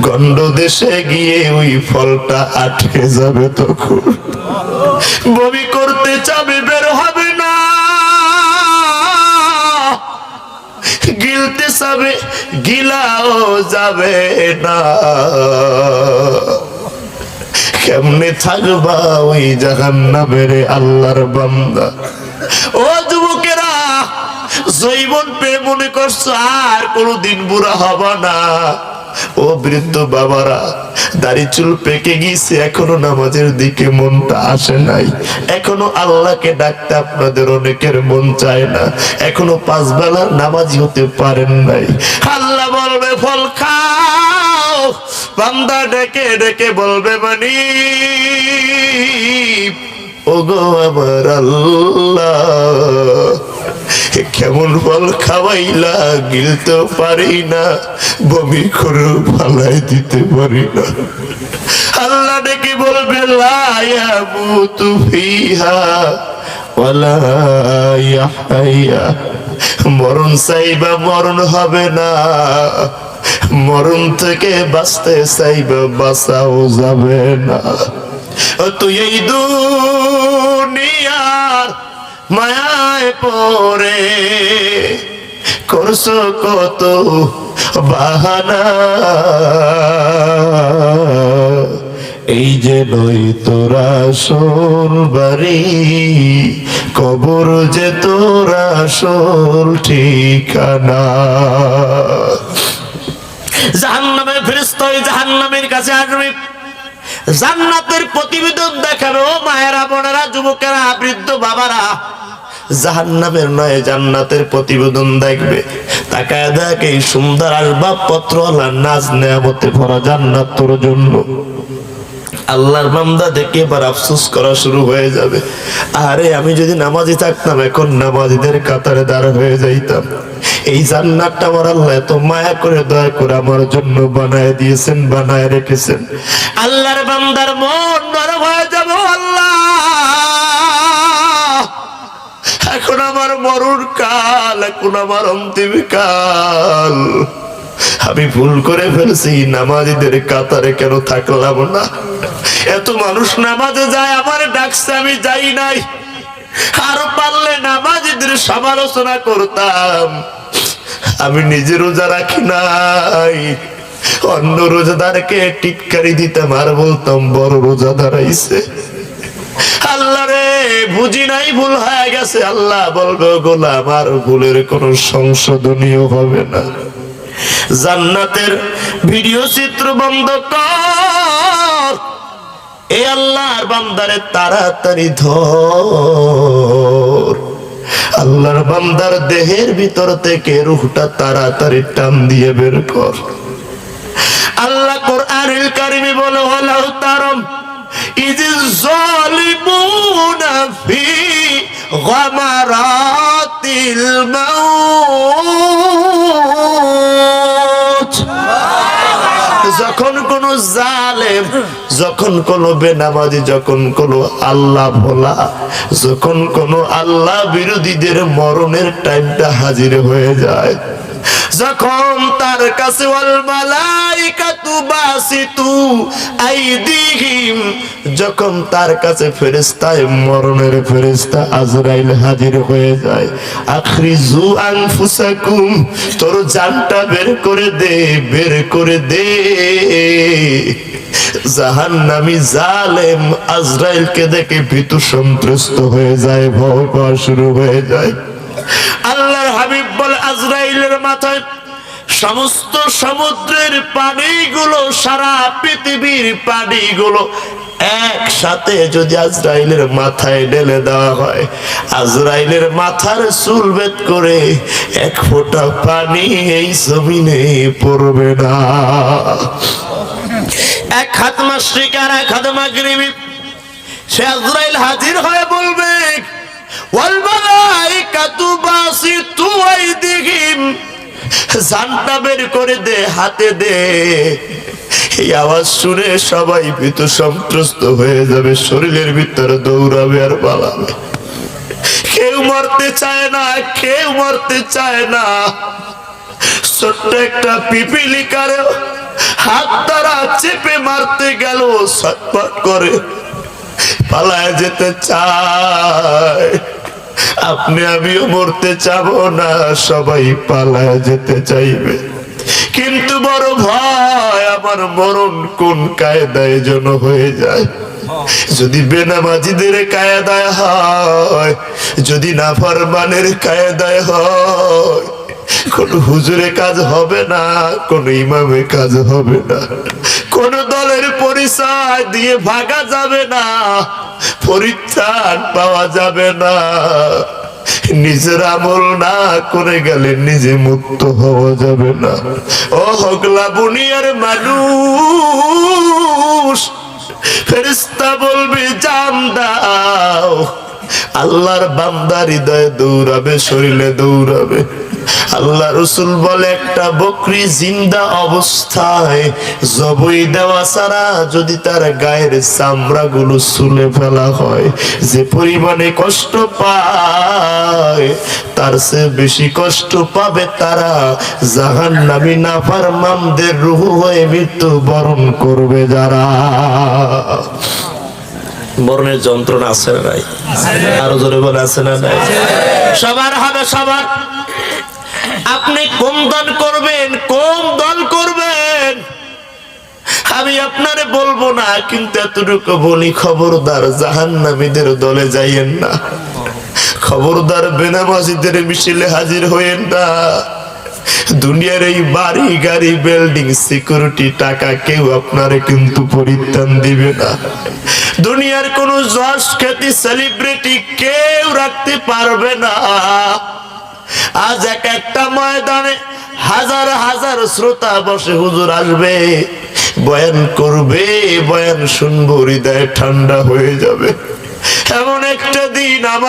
গন্ড দেশে গিয়ে ওই ফলটা আটকে যাবে তখন। বমি করতে চাবে বের হবে না। গিলতে চাবে, গিলাও যাবে না। কেমনে থাকবা ওই জাহান্নামের আল্লাহর বান্দা? ও যুবকেরা, জৈবন পেয়ে মনে করছ, আর কোনোদিন বুড়া হবা না। ও বৃদ্ধ বাবারা, দাড়ি চুল পেকে গিয়েছে, এখনও নামাজের দিকে মনটা আসে নাই। এখনও আল্লাহকে ডাকতে আপনাদের অনেকের মন চায় না। এখনও পাঁচ বেলার নামাজি হতে পারেন নাই। আল্লাহ বলবে, ফল খাও। বান্দা ডেকে ডেকে বলবে মানি ওগো আমার আল্লাহ কেমন ফল খাওয়াইলা? গিলতে পারি না, বমি করে ফালাই দিতে পারি না। আল্লাহ ডেকে বলবে মরণ চাইবা, মরণ হবে না। মরণ থেকে বাঁচতে চাইবা, বাঁচাও যাবে না। তুই এই দুনিয়ার মায়ায় পরে করছ কত বাহানা? এই যে নই তোরা সোর বাড়ি, কবর যে তোরা সোর ঠিকানা। জাহান্নামের ফেরেশতা ওই জাহান্নামের কাছে আসবে। জান্নাতের প্রতিবেদন দেখাবে, ও মায়েরা, বোনেরা, যুবকেরা, বৃদ্ধ বাবারা। জাহান্নামের নয়, জান্নাতের প্রতিবেদন দেখবে। তাকায় দেখ এই সুন্দর আসবাবপত্র আল্লাহ নাজ নেয়ামতে ভরা জান্নাত তোর জন্য। আল্লাহর বান্দা দেখে এবার আফসোস করা শুরু হয়ে যাবে। আরে, আমি যদি নামাজি থাকতাম, এখন নামাজিদের কাতারে দাঁড় হয়ে যাইতাম। এই জান্নাতটা আমার আল্লাহ এত মায়া করে, দয়া করে আমার জন্য বানায় দিয়েছেন, বানায় রেখেছেন। আল্লাহর বান্দার মন নরম হয়ে যাবে আল্লাহ। এখন আমার মরুর কাল, এখন আমার অন্তিম কাল। আমি ভুল করে ফেলছি, নামাজিদের কাতারে কেন থাকলাম না? এত মানুষ নামাজে যায়, আমার ডাকছে, আমি যাই নাই। আর পারলে নামাজিদের সমালোচনা করতাম। আমি নিজে রোজা রাখি নাই। অন্য রোজাদারকে টিটকারি দিতাম, আর বলতাম, বড় রোজা দাঁড়াইছে আল্লাহ রে, বুঝি নাই, ভুল হয়ে গেছে। আল্লাহ বলবে, গোলাম, আর ভুলের কোনো সংশোধনীয় হবে না। জান্নাতের ভিডিও চিত্র বন্ধ কর। এ আল্লাহর বান্দারে তাড়াতাড়ি ধর। আল্লাহর বান্দার দেহের ভিতর থেকে রুহটা তাড়াতাড়ি টান দিয়ে বের কর। আল্লাহ কোরআনুল কারিমে বলে হলাউ তারম জালিমুনা ফি গামারাতিল মাউত। যখন কোন জালেম, যখন কোন বেনামাজি, যখন কোন আল্লাহ ভোলা, যখন কোন আল্লাহ বিরোধীদের মরণের টাইমটা হাজির হয়ে যায়। যখন তার কাছে যখন তার কাছে ফেরেশতায় মরণের ফেরেশতা আজরাইল হাজির হয়ে যায়, আখরিজু আনফুসাকুম, তোর জানটা বের করে দে, বের করে দে। জাহান্নামী জালেম দেখে ভীতু সন্ত্রস্ত হয়ে যায়, ভয় পাওয়া শুরু হয়ে যায়। আজরাইলের মাথায় সমস্ত সমুদ্রের পানিগুলো, সারা পৃথিবীর পানিগুলো একসাথে যদি আজরাইলের মাথায় ঢেলে দেওয়া হয়, আজরাইলের মাথার চুল বেদ করে এক ফোঁটা পানি এই জমিনে পড়বে না। এক হাত মাসিক আর এক হাত মাগরিবি। সে আজরাইল হাজির হয়ে বলবে ওয়ালমালাইকাতু বাসিতু আইদিহিম জানটা বের করে দে, হাতে দে। এই আওয়াজ শুনে সবাই ভীত সন্ত্রস্ত হয়ে যাবে, শরীরের ভিতরে দৌড়াবে আর পালাবে। কেউ মরতে চায় না, কেউ মরতে চায় না। ছোট্ট একটা পিপিলিকারেও হাত দ্বারা চেপে মারতে গেল, ছটফট করে পালায় যেতে চায়। আপনি, আমিও মরতে চাবো না, সবাই পালায় যেতে চাইবে। কিন্তু বড় ভয় আমার মরণ কোন কায়দায় যেন হয়ে যায়? যদি বেনামাজিদের কায়দায় হয়, যদি নাফরমানের কায়দায় হয়, কোন হুজুরে কাজ হবে না, কোন ইমামে কাজ হবে না। কোন দলের পরিচয় দিয়ে ভাগা যাবে না, পরিত্রাণ পাওয়া যাবে না। নিজের আমল না করে গেলে নিজে মুক্ত হওয়া যাবে না। ও হগলা বুনিয়ার মানুষ ফেরিস্তা বলবে, জান দাও। আল্লাহর বান্দার হৃদয়ে দৌড়াবে, শরীরে দৌড়াবে। আল্লাহ রসুল বলে, একটা বকরি জিন্দা অবস্থায় জবই দেওয়া ছাড়া যদি তার গায়ের চামড়া গুলো সুলে ফেলা হয়, যে পরিমাণে কষ্ট পায়, তার সে বেশি কষ্ট পাবে তারা। জাহান নামি নাফার মামদের রুহ হয়ে মৃত্যু বরণ করবে যারা। মরণের যন্ত্রণা আছে না নাই? আরও জোরে বলে আছে না নাই? সবার হবে সবার। আপনি কোন দল করবেন? কোন দল করবেন? আমি আপনারে বলব না, কিন্তু এতটুকু বলি, খবরদার, জাহান্নামীদের দলে যাইয়েন না। খবরদার বেনামাজিদের মিছিলে হাজির হইয়েন না। দুনিয়ার এই বাড়ি, গাড়ি, বিল্ডিং, সিকিউরিটি টাকা কেউ আপনারে কিন্তু পরিত্রাণ দিবে না। দুনিয়ার কোন যশ খ্যাতি, সেলিব্রিটি কেউ রাখতে পারবে না। আজ এক একটা ময়দানে হাজার হাজার শ্রোতা বসে হুজুর আসবে। বয়ান করবে, বয়ান শুনব, হৃদয় ঠান্ডা হয়ে যাবে। এমন একটা দিন আমার